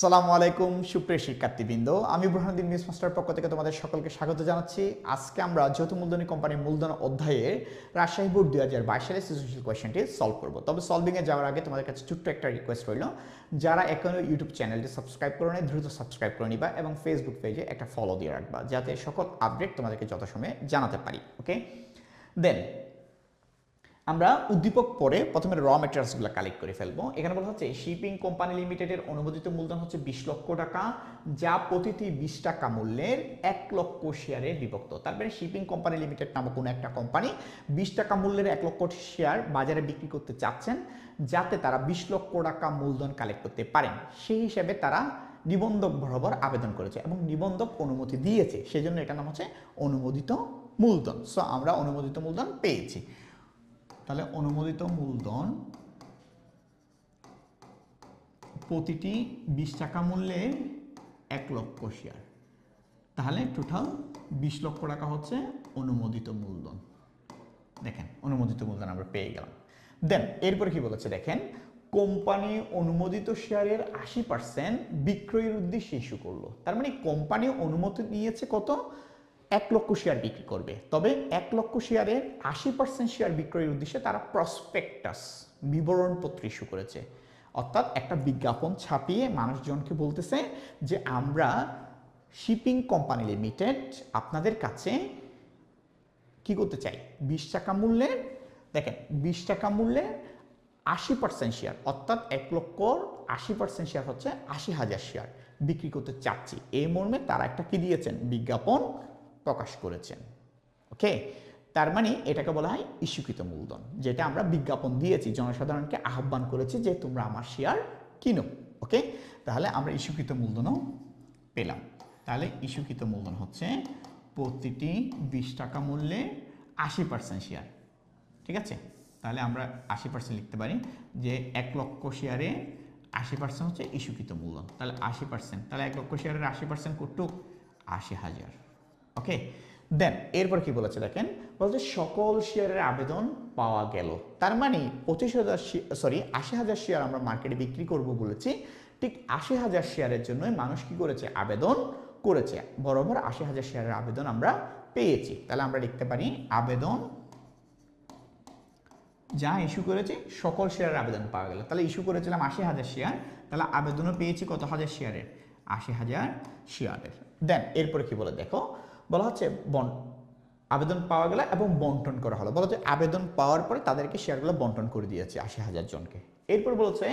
সালামু আলাইকুম, সুপ্রিয় শিক্ষার্থীবৃন্দ। আমি বুরহানুদ্দিন নিউজ মাস্টার পক্ষ থেকে তোমাদের সকলকে স্বাগত জানাচ্ছি। আজকে আমরা যৌথ মূলধনী কোম্পানির মূলধন অধ্যায়ে রাজশাহী বোর্ড দুই হাজার বাইশ সালের সৃজনশীল কোয়েশ্চেনটি সলভ করব। তবে সলভিংয়ে যাওয়ার আগে তোমাদের কাছে ছোট্ট একটা রিকোয়েস্ট রইল। যারা এখনও ইউটিউব চ্যানেলটি সাবস্ক্রাইব করে নেয় দ্রুত সাবস্ক্রাইব করে নিবা এবং ফেসবুক পেজে একটা ফলো দিয়ে রাখবা, যাতে সকল আপডেট তোমাদেরকে যথাসময়ে জানাতে পারি ওকে দেন আমরা উদ্দীপক পরে প্রথমে র মেটেরিয়ালসগুলো কালেক্ট করে ফেলব। এখানে বলা হচ্ছে শিপিং কোম্পানি লিমিটেডের অনুমোদিত মূলধন হচ্ছে বিশ লক্ষ টাকা, যা প্রতিটি বিশ টাকা মূল্যের এক লক্ষ শেয়ারে বিভক্ত। তারপরে শিপিং কোম্পানি লিমিটেড নামক কোনো একটা কোম্পানি বিশ টাকা মূল্যের এক লক্ষ শেয়ার বাজারে বিক্রি করতে চাচ্ছেন, যাতে তারা বিশ লক্ষ টাকা মূলধন কালেক্ট করতে পারেন। সেই হিসেবে তারা নিবন্ধক বরাবর আবেদন করেছে এবং নিবন্ধক অনুমতি দিয়েছে। সেই জন্য এটার নাম হচ্ছে অনুমোদিত মূলধন। সো আমরা অনুমোদিত মূলধন পেয়েছি। তাহলে অনুমোদিত মূলধন প্রতিটি বিশ টাকা মূল্যের এক লক্ষ শেয়ার তাহলে টোটাল বিশ লক্ষ টাকা হচ্ছে অনুমোদিত মূলধন। দেখেন, অনুমোদিত মূলধন আমরা পেয়ে গেলাম। দেন এরপরে কি বলেছে দেখেন, কোম্পানি অনুমোদিত শেয়ারের আশি পার্সেন্ট বিক্রয়ের উদ্দেশ্যে ইস্যু করল। তার মানে কোম্পানি অনুমতি নিয়েছে কত? এক লক্ষ শেয়ার বিক্রি করবে। তবে এক লক্ষ শেয়ারের আশি পার্সেন্ট শেয়ার বিক্রয়ের উদ্দেশ্যে তারা প্রসপেক্টাস বিবরণপত্র ইস্যু করেছে। অর্থাৎ একটা বিজ্ঞাপন ছাপিয়ে মানুষজনকে বলতেছে যে, আমরা শিপিং কোম্পানি লিমিটেড আপনাদের কাছে কি করতে চাই? বিশ টাকা মূল্যের দেখেন, বিশ টাকা মূল্যে আশি পার্সেন্ট শেয়ার অর্থাৎ এক লক্ষ আশি পার্সেন্ট শেয়ার হচ্ছে আশি হাজার শেয়ার বিক্রি করতে চাচ্ছি। এই মর্মে তারা একটা কি দিয়েছেন? বিজ্ঞাপন প্রকাশ করেছেন। ওকে? তার মানে এটাকে বলা হয় ইস্যুকৃত মূলধন, যেটা আমরা বিজ্ঞাপন দিয়েছি, জনসাধারণকে আহ্বান করেছি যে তোমরা আমার শেয়ার কিনো, ওকে? তাহলে আমরা ইস্যুকৃত মূলধনও পেলাম। তাহলে ইস্যুকৃত মূলধন হচ্ছে প্রতিটি বিশ টাকা মূল্যে আশি পার্সেন্ট শেয়ার ঠিক আছে? তাহলে আমরা আশি পার্সেন্ট লিখতে পারি যে এক লক্ষ শেয়ারে আশি পার্সেন্ট হচ্ছে ইস্যুকৃত মূলধন। তাহলে আশি পার্সেন্ট তাহলে এক লক্ষ শেয়ারের আশি পার্সেন্ট কটুক আশি হাজার। ওকে দেন এরপর কি বলেছে দেখেন? বলছে সকল শেয়ারের আবেদন পাওয়া গেল। তার মানে পঁচিশ হাজার সরি আশি হাজার শেয়ার আমরা মার্কেটে বিক্রি করব বলেছি। ঠিক আশি হাজার শেয়ারের জন্যই মানুষ কি করেছে? আবেদন করেছে। বরাবর আশি হাজার শেয়ারের আবেদন আমরা পেয়েছি। তাহলে আমরা লিখতে পারি আবেদন যা ইস্যু করেছে, সকল শেয়ারের আবেদন পাওয়া গেল। তাহলে ইস্যু করেছিলাম আশি হাজার শেয়ার তাহলে আবেদনও পেয়েছি কত হাজার শেয়ারের আশি হাজার শেয়ারের দেন এরপরে কি বলে দেখো? বলা হচ্ছে বন, আবেদন পাওয়া গেল এবং বন্টন করা হলো। বলা হচ্ছে আবেদন পাওয়ার পরে তাদেরকে শেয়ারগুলো বন্টন করে দিয়েছে আশি হাজার জনকে। এরপর বলছে,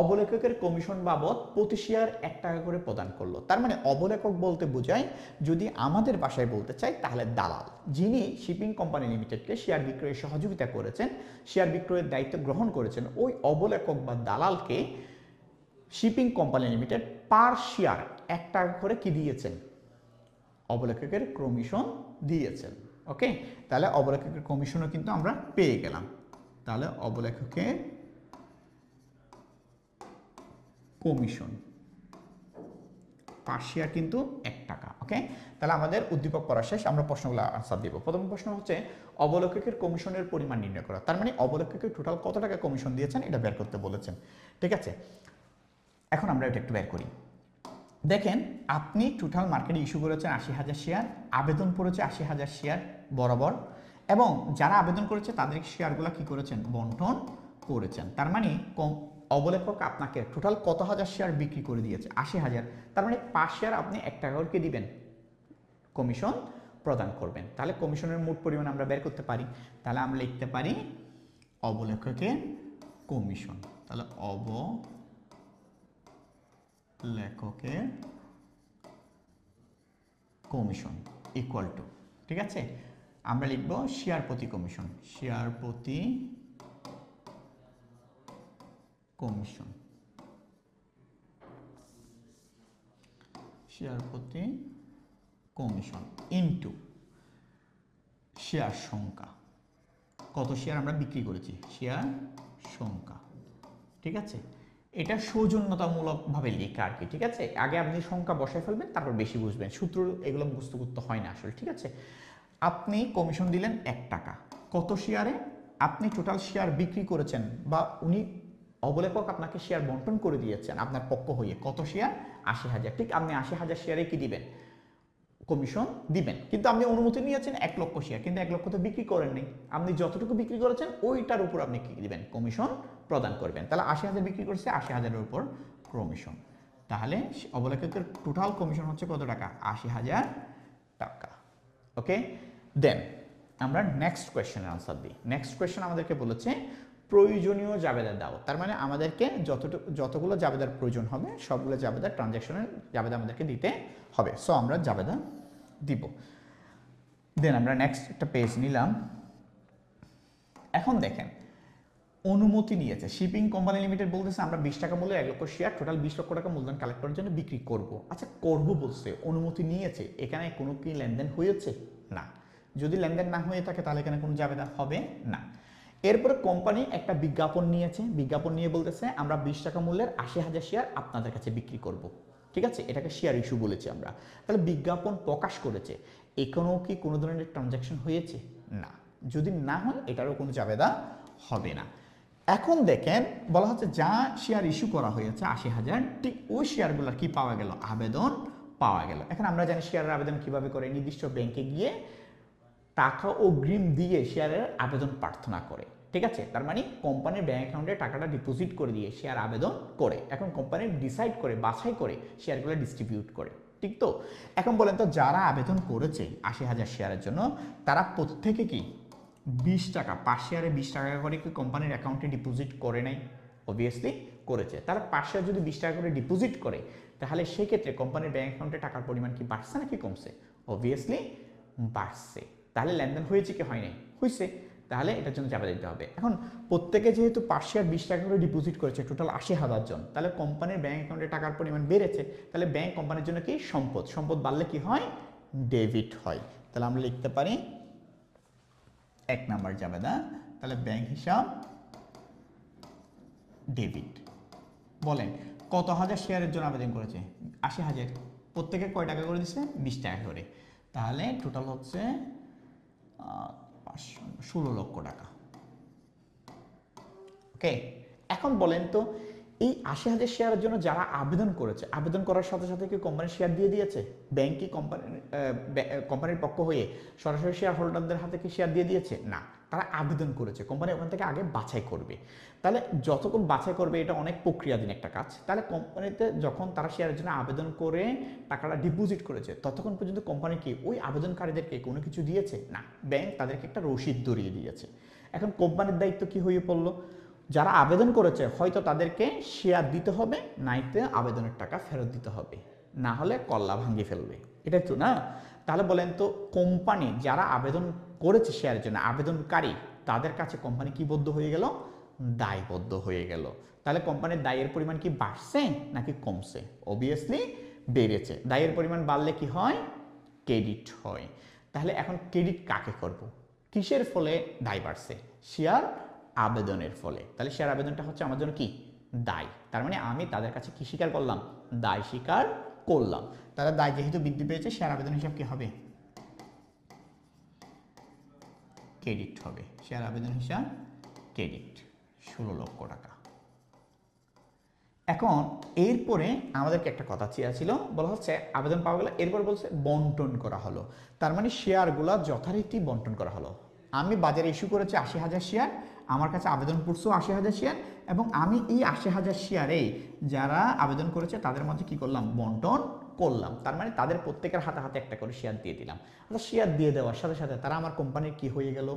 অবলেখকের কমিশন বাবদ প্রতি শেয়ার এক টাকা করে প্রদান করল। তার মানে অবলেখক বলতে বোঝায়, যদি আমাদের বাসায় বলতে চাই তাহলে দালাল, যিনি শিপিং কোম্পানি লিমিটেডকে শেয়ার বিক্রয়ে সহযোগিতা করেছেন, শেয়ার বিক্রয়ের দায়িত্ব গ্রহণ করেছেন, ওই অবলেখক বা দালালকে shipping company limited per share এক টাকা করে কি দিয়েছেন? অবলেখকের কমিশন দিয়েছেন ওকে তাহলে অবলেখকের কমিশনও কিন্তু আমরা পেয়ে গেলাম। তাহলে অবলেখকের কমিশন পার শেয়ার কিন্তু এক টাকা ওকে তাহলে আমাদের উদ্দীপক পড়া শেষ, আমরা প্রশ্নগুলো আনসার দিব। প্রথম প্রশ্ন হচ্ছে, অবলেখকের কমিশনের পরিমাণ নির্ণয় করা। তার মানে অবলেখকের টোটাল কত টাকা কমিশন দিয়েছেন, এটা বের করতে বলেছেন, ঠিক আছে? এখন আমরা এটা একটু বের করি। দেখেন, আপনি টোটাল মার্কেটে ইস্যু করেছেন আশি হাজার শেয়ার আবেদন করেছে আশি হাজার শেয়ার বরাবর। এবং যারা আবেদন করেছে, তাদের শেয়ারগুলো কি করেছেন? বন্টন করেছেন। তার মানে কম অবলেখক আপনাকে টোটাল কত হাজার শেয়ার বিক্রি করে দিয়েছে? আশি হাজার। তার মানে পাঁচ শেয়ার আপনি এক টাকা করে দিবেন? কমিশন প্রদান করবেন। তাহলে কমিশনের মোট পরিমাণ আমরা বের করতে পারি। তাহলে আমরা লিখতে পারি অবলেখকের কমিশন। তাহলে অব লেখকের কমিশন ইকুয়াল টু ঠিক আছে? আমরা লিখব শেয়ার প্রতি কমিশন শেয়ার প্রতি কমিশন শেয়ার প্রতি কমিশন ইনটু শেয়ার সংখ্যা। কত শেয়ার আমরা বিক্রি করেছি? শেয়ার সংখ্যা, ঠিক আছে? এটা সৌজন্যতামূলকভাবে লেখা আর কি, ঠিক আছে? আগে আপনি সংখ্যা বসায় ফেলবেন, তারপর বেশি বুঝবেন। সূত্র এগুলো মুখস্থ করতে হয় না আসলে, ঠিক আছে? আপনি কমিশন দিলেন এক টাকা। কত শেয়ারে আপনি টোটাল শেয়ার বিক্রি করেছেন বা উনি অবলেখক আপনাকে শেয়ার বন্টন করে দিয়েছেন, আপনার পক্ষ হয়ে। কত শেয়ার আশি হাজার। ঠিক, আপনি আশি হাজার শেয়ারে কি দিবেন? কমিশন দিবেন। কিন্তু আপনি অনুমতি নিয়েছেন এক লক্ষ শেয়ার কিন্তু এক লক্ষ তো বিক্রি করেননি আপনি যতটুকু বিক্রি করেছেন, ওইটার উপর আপনি কি দিবেন? কমিশন প্রদান করবেন। তাহলে আশি হাজার বিক্রি করছে, আশি হাজারের উপর কমিশন। তাহলে অবলেখকের টোটাল কমিশন হচ্ছে কত টাকা? আশি হাজার টাকা। ওকে দেন আমরা নেক্সট কোয়েশ্চেনের আনসার দিই। নেক্সট কোয়েশ্চেন আমাদেরকে বলেছে প্রয়োজনীয় জাবেদা দাও তার মানে আমাদেরকে যতটুকু, যতগুলো জাবেদার প্রয়োজন হবে, সবগুলো জাবেদার ট্রানজ্যাকশনের জাবেদা আমাদেরকে দিতে হবে। সো আমরা জাবেদা দিব। দেন আমরা নেক্সট একটা পেজ নিলাম। এখন দেখেন, অনুমতি নিয়েছে। শিপিং কোম্পানি লিমিটেড বলতেছে, আমরা বিশ টাকা মূল্যে এক লক্ষ শেয়ার টোটাল বিশ লক্ষ টাকা মূলধন কালেক্ট করার জন্য বিক্রি করব। আচ্ছা করব বলছে, অনুমতি নিয়েছে। এখানে কোনো কি লেনদেন হয়েছে? না। যদি লেনদেন না হয়ে থাকে, তাহলে এখানে কোনো জাবেদা হবে না। এরপরে কোম্পানি একটা বিজ্ঞাপন নিয়েছে। বিজ্ঞাপন নিয়ে বলতেছে, আমরা বিশ টাকা মূল্যের আশি হাজার শেয়ার আপনাদের কাছে বিক্রি করব। ঠিক আছে? এটাকে শেয়ার ইস্যু বলেছি আমরা। তাহলে বিজ্ঞাপন প্রকাশ করেছে। এখানেও কি কোনো ধরনের ট্রানজ্যাকশন হয়েছে? না। যদি না হয়, এটারও কোনো জাবেদা হবে না। এখন দেখেন, বলা হচ্ছে যা শেয়ার ইস্যু করা হয়েছে, আশি হাজার, ঠিক ওই শেয়ারগুলোর কি পাওয়া গেল? আবেদন পাওয়া গেল। এখন আমরা জানি শেয়ারের আবেদন কীভাবে করে? নির্দিষ্ট ব্যাংকে গিয়ে টাকা অগ্রিম দিয়ে শেয়ারের আবেদন প্রার্থনা করে, ঠিক আছে? তার মানে কোম্পানির ব্যাঙ্ক অ্যাকাউন্টে টাকাটা ডিপোজিট করে দিয়ে শেয়ার আবেদন করে, এখন কোম্পানি ডিসাইড করে, বাছাই করে শেয়ারগুলো ডিস্ট্রিবিউট করে, ঠিক তো? এখন বলেন তো, যারা আবেদন করেছে আশি হাজার শেয়ারের জন্য, তারা প্রত্যেকে কি বিশ টাকা, পাঁচ শেয়ারে বিশ টাকা করে কি কোম্পানির অ্যাকাউন্টে ডিপোজিট করে নাই? অবভিয়াসলি করেছে। তারা পাঁচ শেয়ার যদি বিশ টাকা করে ডিপোজিট করে, তাহলে সেক্ষেত্রে কোম্পানির ব্যাঙ্ক অ্যাকাউন্টে টাকার পরিমাণ কি বাড়ছে নাকি কমছে? অবভিয়াসলি বাড়ছে। তাহলে লেনদেন হয়েছে কি হয়নি? হয়েছে। তাহলে এটার জন্য চাপা দিতে হবে। এখন প্রত্যেকে যেহেতু পাঁচ শেয়ার বিশ টাকা করে ডিপোজিট করেছে টোটাল আশি হাজার জন, তাহলে কোম্পানির ব্যাঙ্ক অ্যাকাউন্টে টাকার পরিমাণ বেড়েছে, তাহলে ব্যাংক কোম্পানির জন্য কি সম্পদ? সম্পদ বাড়লে কি হয়? ডেবিট হয়। তাহলে আমরা লিখতে পারি এক নাম্বার যাবে না তাহলে ব্যাংক হিসাব ডেবিট বলেন, কত হাজার শেয়ারের জন্য আবেদন করেছে? আশি হাজার। প্রত্যেকে কয় টাকা করে দিচ্ছে বিশ টাকা করে। তাহলে টোটাল হচ্ছে ষোলো লক্ষ টাকা। ওকে এখন বলেন তো, এই আশি হাজার শেয়ারের জন্য যারা আবেদন করেছে, আবেদন করার সাথে সাথে কি কোম্পানি শেয়ার দিয়ে দিয়েছে? ব্যাংক কি কোম্পানির কোম্পানির পক্ষ হয়ে সরাসরি শেয়ার হোল্ডারদের হাতে কি শেয়ার দিয়ে দিয়েছে? না। তারা আবেদন করেছে, কোম্পানি ওখান থেকে আগে বাছাই করবে। তাহলে যতক্ষণ বাছাই করবে, এটা অনেক প্রক্রিয়াধীন একটা কাজ। তাহলে কোম্পানিতে যখন তারা শেয়ারের জন্য আবেদন করে, টাকাটা ডিপোজিট করেছে, ততক্ষণ পর্যন্ত কোম্পানি কি ওই আবেদনকারীদেরকে কোনো কিছু দিয়েছে? না ব্যাংক তাদেরকে একটা রসিদ ধরিয়ে দিয়েছে। এখন কোম্পানির দায়িত্ব কি হয়ে পড়ল? যারা আবেদন করেছে, হয়তো তাদেরকে শেয়ার দিতে হবে, নাইতে আবেদনের টাকা ফেরত দিতে হবে। না হলে কল্লা ভাঙিয়ে ফেলবে। এটাই তো না? তাহলে বলেন তো, কোম্পানি যারা আবেদন করেছে শেয়ারের জন্য। আবেদনকারী তাদের কাছে কোম্পানি কি বদ্ধ হয়ে গেল? দায়বদ্ধ হয়ে গেল। তাহলে কোম্পানির দায়ের পরিমাণ কি বাড়ছে নাকি কমছে? অবভিয়াসলি বেড়েছে। দায়ের পরিমাণ বাড়লে কি হয়? ক্রেডিট হয়। তাহলে এখন ক্রেডিট কাকে করব? কিসের ফলে দায় বাড়ছে? শেয়ার আবেদনের ফলে। তাহলে শেয়ার আবেদনটা হচ্ছে আমার জন্য কি? দায়। তার মানে আমি তাদের কাছে কি স্বীকার করলাম? দায় স্বীকার করলাম। তাহলে দায় যেহেতু বৃদ্ধি পেয়েছে শেয়ার আবেদন হিসাব কি হবে? ক্রেডিট হবে। শেয়ার আবেদন হিসাব, ক্রেডিট, ষোলো লক্ষ টাকা। এখন এরপরে আমাদেরকে একটা কথা চেয়া ছিল বলা হচ্ছে আবেদন পাওয়া গেলে এরপর বলছে বন্টন করা হলো। তার মানে শেয়ারগুলো যথারীতি বন্টন করা হলো। আমি বাজারে ইস্যু করেছি আশি হাজার শেয়ার, আমার কাছে আবেদন করছ আশি হাজার শেয়ার, এবং আমি এই আশি হাজার শেয়ারে যারা আবেদন করেছে তাদের মধ্যে কি করলাম? বন্টন করলাম, তার মানে তাদের প্রত্যেকের হাতে হাতে একটা করে শেয়ার দিয়ে দিলাম। আচ্ছা শেয়ার দিয়ে দেওয়ার সাথে সাথে তারা আমার কোম্পানির কি হয়ে গেল?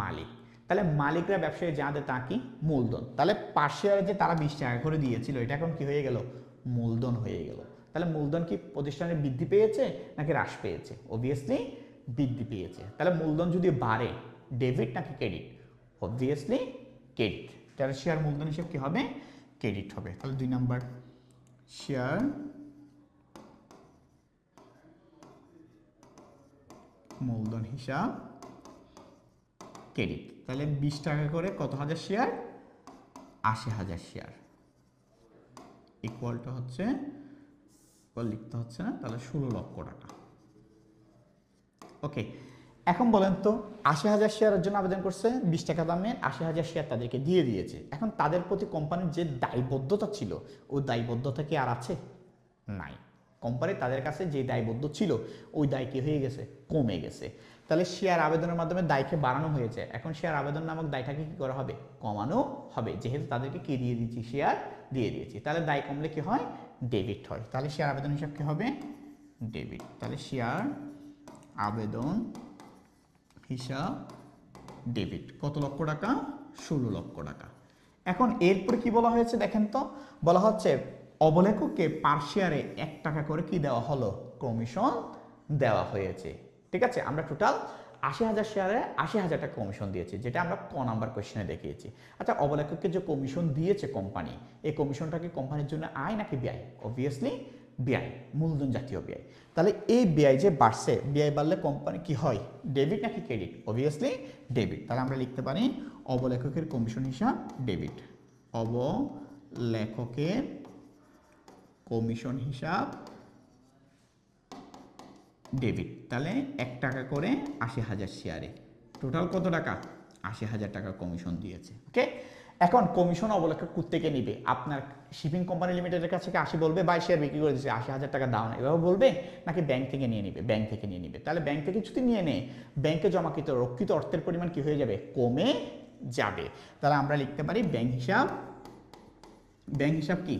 মালিক। তাহলে মালিকরা ব্যবসায়ী যা দেয় তা কি? মূলধন। তাহলে শেয়ারে যে তারা বিশ টাকা করে দিয়েছিল, এটা এখন কি হয়ে গেল? মূলধন হয়ে গেল। তাহলে মূলধন কি প্রতিষ্ঠানের বৃদ্ধি পেয়েছে নাকি হ্রাস পেয়েছে? অবভিয়াসলি বৃদ্ধি পেয়েছে। তাহলে মূলধন যদি বাড়ে ডেবিট নাকি ক্রেডিট অবভিয়াসলি ক্রেডিট তাহলে শেয়ার মূলধন হিসেবে কি হবে? ক্রেডিট হবে। তাহলে দুই নাম্বার শেয়ার মূলধন হিসাব। ক্রেডিট। তাহলে বিশ টাকা করে কত হাজার শেয়ার আশি হাজার শেয়ার ইকুয়ালটা হচ্ছে লিখতে হচ্ছে না তাহলে ষোলো লক্ষ টাকা। ওকে এখন বলেন তো আশি হাজার শেয়ারের জন্য আবেদন করছে বিশ টাকা দামে আশি হাজার শেয়ার তাদেরকে দিয়ে দিয়েছে। এখন তাদের প্রতি কোম্পানির যে দায়বদ্ধতা ছিল ওই দায়বদ্ধতা কি আর আছে? নাই। কোম্পানি তাদের কাছে যে দায়বদ্ধ ছিল, ওই দায় কি হয়ে গেছে? কমে গেছে। তাহলে শেয়ার আবেদনের মাধ্যমে দায়কে বাড়ানো হয়েছে। এখন শেয়ার আবেদন নামক দায়টাকে কি করা হবে? কমানো হবে। যেহেতু তাদেরকে কি দিয়ে দিচ্ছি শেয়ার দিয়ে দিয়েছি। তাহলে দায় কমলে কি হয়? ডেবিট হয়। তাহলে শেয়ার আবেদন হিসাব কি হবে? ডেবিট তাহলে শেয়ার আবেদন হিসাব ডেবিট কত লক্ষ টাকা? ষোলো লক্ষ টাকা। এখন এরপরে কি বলা হয়েছে দেখেন তো? বলা হচ্ছে অবলেখককে পার শেয়ারে এক টাকা করে কি দেওয়া হলো? কমিশন দেওয়া হয়েছে। ঠিক আছে? আমরা টোটাল আশি হাজার শেয়ারে আশি হাজার টাকা কমিশন দিয়েছি, যেটা আমরা ক নাম্বার কোয়েশ্চেনে দেখিয়েছি। আচ্ছা অবলেখককে যে কমিশন দিয়েছে কোম্পানি এই কমিশনটা কি কোম্পানির জন্য আয় নাকি ব্যয়? অবভিয়াসলি ব্যয়, মূলধন জাতীয় ব্যয়। তাহলে এই ব্যয় যে বাড়ছে, ব্যয় বাড়লে কোম্পানি কি হয়? ডেবিট নাকি ক্রেডিট অবভিয়াসলি ডেবিট তাহলে আমরা লিখতে পারি অবলেখকের কমিশন হিসাব ডেবিট অবলেখকের কমিশন হিসাব। ডেবিট, তাহলে এক টাকা করে আশি হাজার শেয়ারে। টোটাল কত টাকা? আশি হাজার টাকা কমিশন দিয়েছে, ওকে? এখন কমিশন অবলেখক থেকে নিবে? আপনার শিপিং কোম্পানি লিমিটেডের কাছে কি আশি বলবে? বাই শেয়ার বিক্রি করে দিচ্ছে আশি হাজার টাকা দাও না। এভাবে বলবে? নাকি ব্যাংক থেকে নিয়ে নিবে? ব্যাংক থেকে নিয়ে নিবে। তাহলে ব্যাংক থেকে যদি নিয়ে নেয়, ব্যাংকে জমাকৃত রক্ষিত অর্থের পরিমাণ কি হয়ে যাবে? কমে যাবে। তাহলে আমরা লিখতে পারি ব্যাংক হিসাব। ব্যাংক হিসাব কি?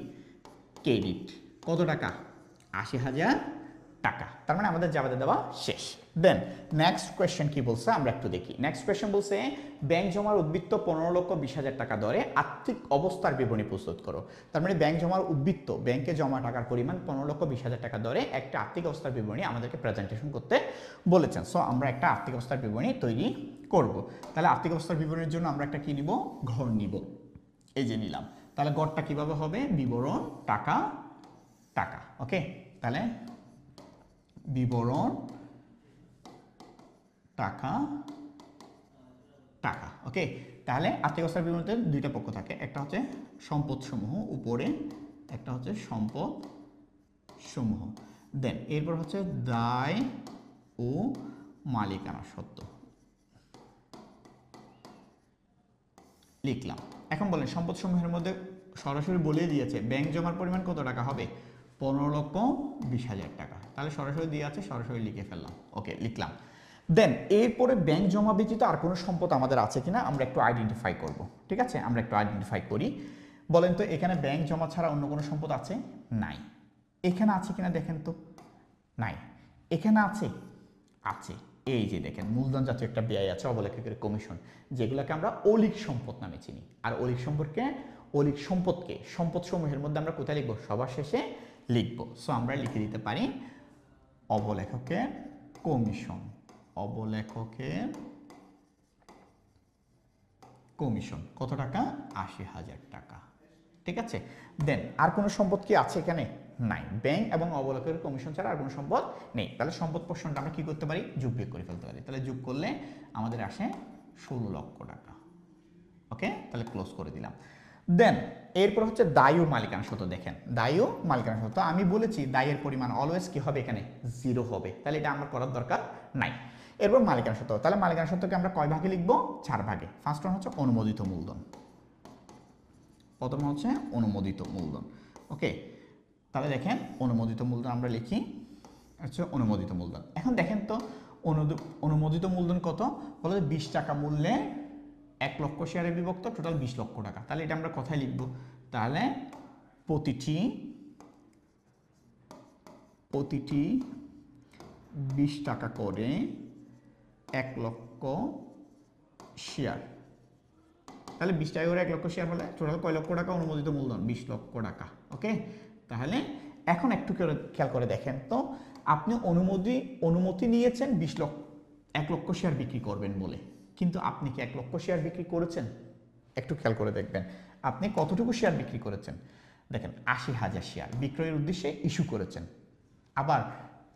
ক্রেডিট কত টাকা? আশি হাজার টাকা। তার মানে আমাদের জাবাদে দেওয়া শেষ। দেন নেক্সট কোয়েশ্চেন কি বলছে? আমরা একটু দেখি। নেক্সট কোয়েশ্চেন বলছে ব্যাংক জমার উদ্বৃত্ত পনেরো লক্ষ বিশ হাজার টাকা দরে আর্থিক অবস্থার বিবরণী প্রস্তুত করো। তার মানে ব্যাংক জমার উদ্বৃত্ত ব্যাংকে জমা টাকার পরিমাণ পনেরো লক্ষ বিশ হাজার টাকা দরে একটা আর্থিক অবস্থার বিবরণী আমাদেরকে প্রেজেন্টেশন করতে বলেছেন। সো আমরা একটা আর্থিক অবস্থার বিবরণী তৈরি করব। তাহলে আর্থিক অবস্থার বিবরণীর জন্য আমরা একটা কি নিব? ঘর নিব। এই যে নিলাম। তাহলে গড়টা কীভাবে হবে? বিবরণ টাকা টাকা ওকে তাহলে বিবরণ টাকা টাকা ওকে তাহলে আর্থিক অবস্থার বিবরণীতে দুইটা পক্ষ থাকে, একটা হচ্ছে সম্পদ সমূহ উপরে একটা হচ্ছে সম্পদ সমূহ দেন এরপর হচ্ছে দায় ও মালিকানা সত্ত্ব লিখলাম। এখন বলেন সম্পদ সমূহের মধ্যে সরাসরি বলে দিয়েছে, ব্যাংক জমার পরিমাণ কত টাকা হবে? পনেরো লক্ষ বিশ হাজার টাকা। তাহলে সরাসরি দিয়ে আছে, সরাসরি লিখে ফেললাম। ওকে, লিখলাম। দেন, এরপরে ব্যাংক জমা ব্যতীত আর কোনো সম্পদ আমাদের আছে কিনা, আমরা একটু আইডেন্টিফাই করব। ঠিক আছে? আমরা একটু আইডেন্টিফাই করি। বলেন তো, এখানে ব্যাংক জমা ছাড়া অন্য কোনো সম্পদ আছে? নাই। এখানে আছে কিনা দেখেন তো? নাই। এখানে আছে? আছে। এই যে দেখেন, মূলধন জাতীয় একটা ব্যয় আছে অবলেখকের কমিশন যেগুলোকে আমরা অলিক সম্পদ নামে চিনি। আর অলিক সম্পর্কে অলিক সম্পদকে সম্পদ সমূহের মধ্যে আমরা কোথায় লিখব? সবার শেষে লিখব। সো আমরা লিখে দিতে পারি অবলেখকের কমিশন অবলেখকের কমিশন কত টাকা? আশি হাজার টাকা। ঠিক আছে? দেন আর কোনো সম্পদ কি আছে এখানে? নাই ব্যাংক এবং অবলেখকের কমিশন ছাড়া আর কোনো সম্পদ নেই। তাহলে সম্পদ পোষণটা আমরা কি করতে পারি? যোগ বিয়োগ করে ফেলতে পারি। তাহলে যোগ করলে আমাদের আসে ষোলো লক্ষ টাকা। ওকে তাহলে ক্লোজ করে দিলাম। দেন এরপর হচ্ছে দায়ু মালিকানা সত্য দেখেন। দায়ু মালিকানা সত্য আমি বলেছি, দায়ের পরিমাণ অলওয়েজ কি হবে এখানে? জিরো হবে। তাহলে এটা আমার করার দরকার নাই। এরপর মালিকানা সত্য তাহলে মালিকানা সত্যকে আমরা কয় ভাগে লিখব? চার ভাগে। ফার্স্ট ওয়ান হচ্ছে অনুমোদিত মূলধন। প্রথম হচ্ছে অনুমোদিত মূলধন। ওকে তাহলে দেখেন অনুমোদিত মূলধন আমরা লিখি হচ্ছে অনুমোদিত মূলধন। এখন দেখেন তো অনুমোদিত মূলধন কত? বলো বিশ টাকা মূল্যে এক লক্ষ শেয়ারে বিভক্ত টোটাল বিশ লক্ষ টাকা। তাহলে এটা আমরা কোথায় লিখব। তাহলে প্রতিটি প্রতিটি বিশ টাকা করে এক লক্ষ শেয়ার তাহলে বিশ টাকা করে এক লক্ষ শেয়ার হলে টোটাল কয় লক্ষ টাকা? অনুমোদিত মূলধন, বিশ লক্ষ টাকা ওকে তাহলে এখন একটু খেয়াল করে দেখেন। তো আপনি অনুমতি অনুমতি নিয়েছেন বিশ লক্ষ, এক লক্ষ শেয়ার বিক্রি করবেন বলে। কিন্তু আপনি কি এক লক্ষ শেয়ার বিক্রি করেছেন? একটু খেয়াল করে দেখবেন। আপনি কতটুকু শেয়ার বিক্রি করেছেন? দেখেন, আশি হাজার শেয়ার বিক্রয়ের উদ্দেশ্যে ইস্যু করেছেন। আবার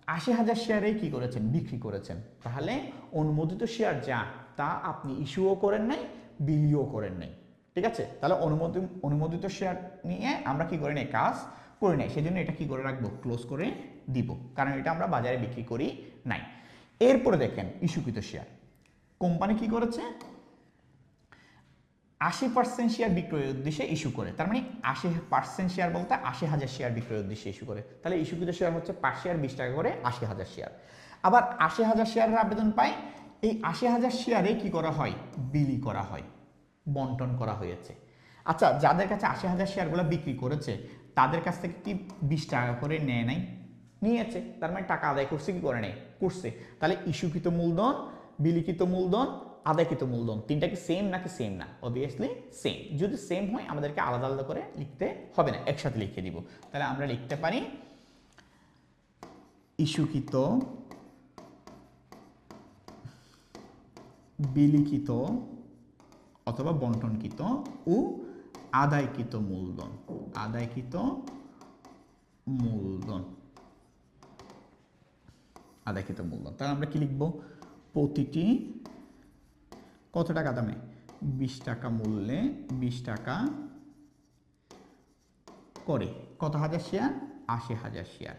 আশি হাজার শেয়ারেই কি করেছেন? বিক্রি করেছেন। তাহলে অনুমোদিত শেয়ার যা, তা আপনি ইস্যুও করেন নাই বিলিও করেন নাই। ঠিক আছে? তাহলে অনুমোদিত অনুমোদিত শেয়ার নিয়ে আমরা কি করি নাই? কাজ করি নাই সেজন্য এটা কি করে রাখব? ক্লোজ করে দিব। কারণ এটা আমরা বাজারে বিক্রি করি নাই। এরপরে দেখেন, ইস্যুকৃত শেয়ার কোম্পানি কি করেছে? আশি পার্সেন্ট শেয়ার বিক্রয়ের উদ্দেশ্যে ইস্যু করে। তার মানে আশি পার্সেন্ট শেয়ার বলতে আশি হাজার শেয়ার বিক্রয়ের উদ্দেশ্যে ইস্যু করে। তাহলে ইস্যুকৃত শেয়ার হচ্ছে পার শেয়ার বিশ টাকা করে আশি হাজার শেয়ার আবার আশি হাজার শেয়ারের আবেদন পায় এই আশি হাজার শেয়ারে কি করা হয়? বিলি করা হয়। বন্টন করা হয়েছে। আচ্ছা যাদের কাছে আশি হাজার শেয়ারগুলো বিক্রি করেছে, তাদের কাছ থেকে কি বিশ টাকা করে নেয় নাই? নিয়েছে। তার মানে টাকা আদায় করছে কি করে নেই করছে। তাহলে ইস্যুকৃত মূলধন বিলিখিত মূলধন, আদায়কৃত মূলধন, তিনটা কি সেম নাকি সেম না? অবভিয়াসলি সেম যদি সেম হয়, আমাদেরকে আলাদা আলাদা করে লিখতে হবে না। একসাথে লিখে দিব তাহলে আমরা লিখতে পারি, ইস্যুকৃত বিলিখিত অথবা বন্টনকৃত ও আদায়কৃত মূলধন আদায়কৃত মূলধন আদায়কৃত মূলধন। তাহলে আমরা কি লিখব? প্রতিটি কত টাকা দামে? বিশ টাকা মূল্যে বিশ টাকা করে। কত হাজার শেয়ার? আশি হাজার শেয়ার।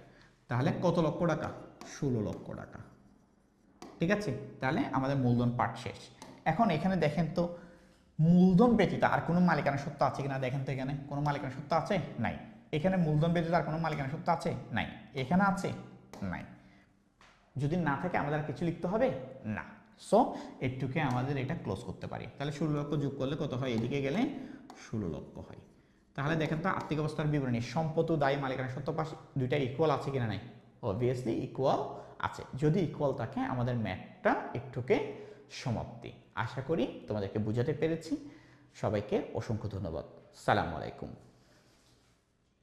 তাহলে কত লক্ষ টাকা? ষোলো লক্ষ টাকা। ঠিক আছে? তাহলে আমাদের মূলধন পাঠ শেষ। এখন এখানে দেখেন তো মূলধন ব্যতীত আর কোনো মালিকানা সত্ত্ব আছে কিনা দেখেন তো এখানে? কোনো মালিকানা সত্ত্ব আছে? নাই। এখানে মূলধন ব্যতীত আর কোনো মালিকানা সত্ত্ব আছে? নাই। এখানে আছে? নাই। যদি না থাকে আমাদের আর কিছু লিখতে হবে? না। সো এটুকে আমাদের এটা ক্লোজ করতে পারি। তাহলে ষোলো লক্ষ যোগ করলে কত হয়? এদিকে গেলে ষোলো লক্ষ হয়। তাহলে দেখেন তো আর্থিক অবস্থার বিবরণী। সম্পদ ও দায়ী মালিকানা সত্য পাশ দুইটা ইকুয়াল আছে কিনা নাই? অবভিয়াসলি ইকুয়াল আছে। যদি ইকুয়াল থাকে, আমাদের ম্যাথটা একটুকে সমাপ্তি। আশা করি তোমাদেরকে বুঝাতে পেরেছি। সবাইকে অসংখ্য ধন্যবাদ। সালাম আলাইকুম।